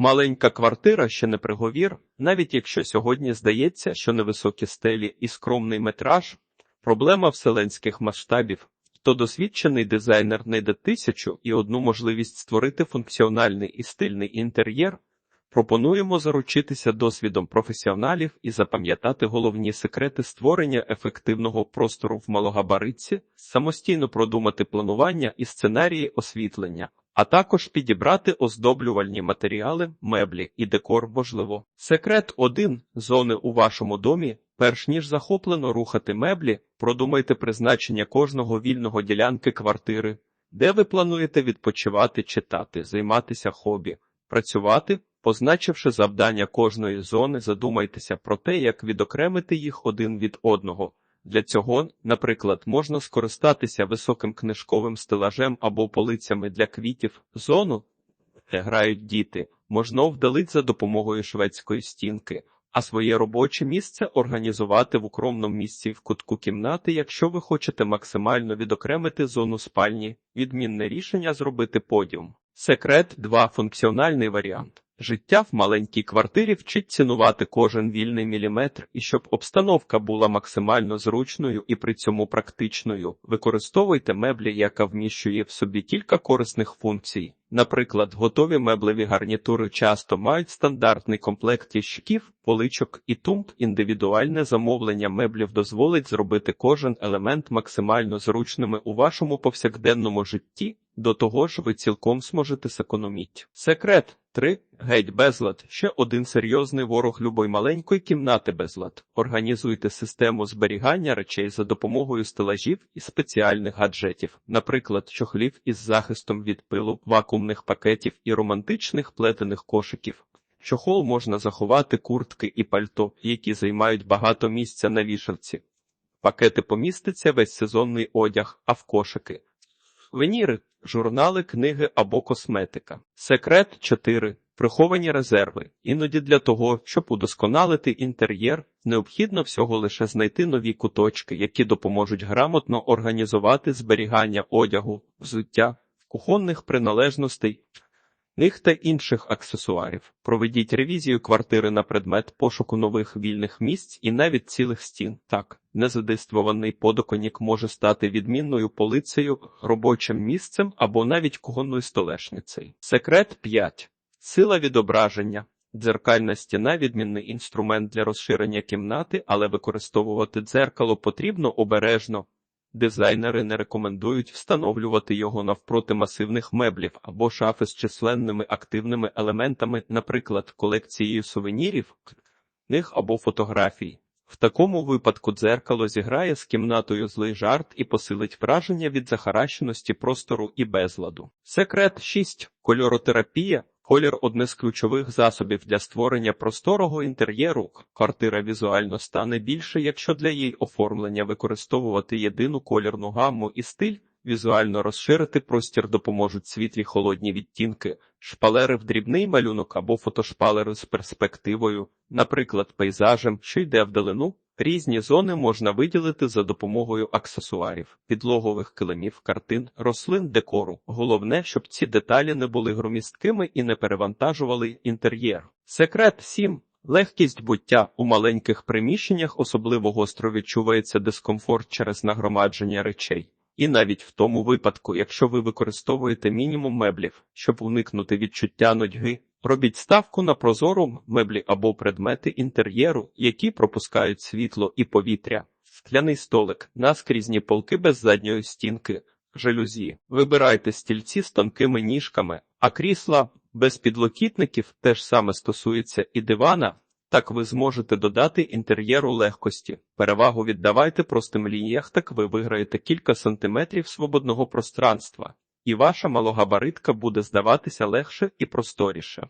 Маленька квартира ще не приговір, навіть якщо сьогодні здається, що невисокі стелі і скромний метраж – проблема вселенських масштабів, то досвідчений дизайнер знайде тисячу і одну можливість створити функціональний і стильний інтер'єр. Пропонуємо заручитися досвідом професіоналів і запам'ятати головні секрети створення ефективного простору в малогабаритці, самостійно продумати планування і сценарії освітлення, а також підібрати оздоблювальні матеріали, меблі і декор можливо. Секрет 1. Зони у вашому домі. Перш ніж захоплено рухати меблі, продумайте призначення кожного вільного ділянки квартири, де ви плануєте відпочивати, читати, займатися хобі, працювати. Позначивши завдання кожної зони, задумайтеся про те, як відокремити їх один від одного. Для цього, наприклад, можна скористатися високим книжковим стелажем або полицями для квітів. Зону, де грають діти, можна вдалити за допомогою шведської стінки, а своє робоче місце організувати в укромному місці в кутку кімнати, якщо ви хочете максимально відокремити зону спальні. Відмінне рішення зробити подіум. Секрет 2. Функціональний варіант. Життя в маленькій квартирі вчить цінувати кожен вільний міліметр і щоб обстановка була максимально зручною і при цьому практичною. Використовуйте меблі, яка вміщує в собі кілька корисних функцій. Наприклад, готові меблеві гарнітури часто мають стандартний комплект ящиків, поличок і тумб. Індивідуальне замовлення меблів дозволить зробити кожен елемент максимально зручними у вашому повсякденному житті. До того ж, ви цілком зможете зекономити. Секрет 3. Геть безлад. Ще один серйозний ворог любої маленької кімнати безлад. Організуйте систему зберігання речей за допомогою стелажів і спеціальних гаджетів, наприклад, чохлів із захистом від пилу, вакуумних пакетів і романтичних плетених кошиків. Чохол можна заховати куртки і пальто, які займають багато місця на вішалці. Пакети поміститься весь сезонний одяг, а в кошики. Веніри, журнали, книги або косметика. Секрет 4. Приховані резерви. Іноді для того, щоб удосконалити інтер'єр, необхідно всього лише знайти нові куточки, які допоможуть грамотно організувати зберігання одягу, взуття, кухонних приналежностей, них та інших аксесуарів. Проведіть ревізію квартири на предмет пошуку нових вільних місць і навіть цілих стін. Так, незадействований подоконік може стати відмінною полицею, робочим місцем або навіть кухонною столешницею. Секрет 5. Сила відображення. Дзеркальна стіна відмінний інструмент для розширення кімнати, але використовувати дзеркало потрібно обережно. Дизайнери не рекомендують встановлювати його навпроти масивних меблів або шафи з численними активними елементами, наприклад, колекцією сувенірів, книг або фотографій. В такому випадку дзеркало зіграє з кімнатою злий жарт і посилить враження від захаращеності простору і безладу. Секрет 6. Кольоротерапія. Колір одне з ключових засобів для створення просторого інтер'єру. Квартира візуально стане більше, якщо для її оформлення використовувати єдину колірну гамму і стиль. Візуально розширити простір допоможуть світлі холодні відтінки, шпалери в дрібний малюнок або фотошпалери з перспективою, наприклад, пейзажем, що йде вдалину. Різні зони можна виділити за допомогою аксесуарів, підлогових килимів, картин, рослин, декору. Головне, щоб ці деталі не були громісткими і не перевантажували інтер'єр. Секрет 7. Легкість буття у маленьких приміщеннях особливо гостро відчувається дискомфорт через нагромадження речей. І навіть в тому випадку, якщо ви використовуєте мінімум меблів, щоб уникнути відчуття нудьги, робіть ставку на прозору меблі або предмети інтер'єру, які пропускають світло і повітря, скляний столик, наскрізні полки без задньої стінки, жалюзі. Вибирайте стільці з тонкими ніжками, а крісла без підлокітників теж саме стосується і дивана. Так ви зможете додати інтер'єру легкості. Перевагу віддавайте простим лініях, так ви виграєте кілька сантиметрів свободного пространства, і ваша малогабаритка буде здаватися легше і просторіше.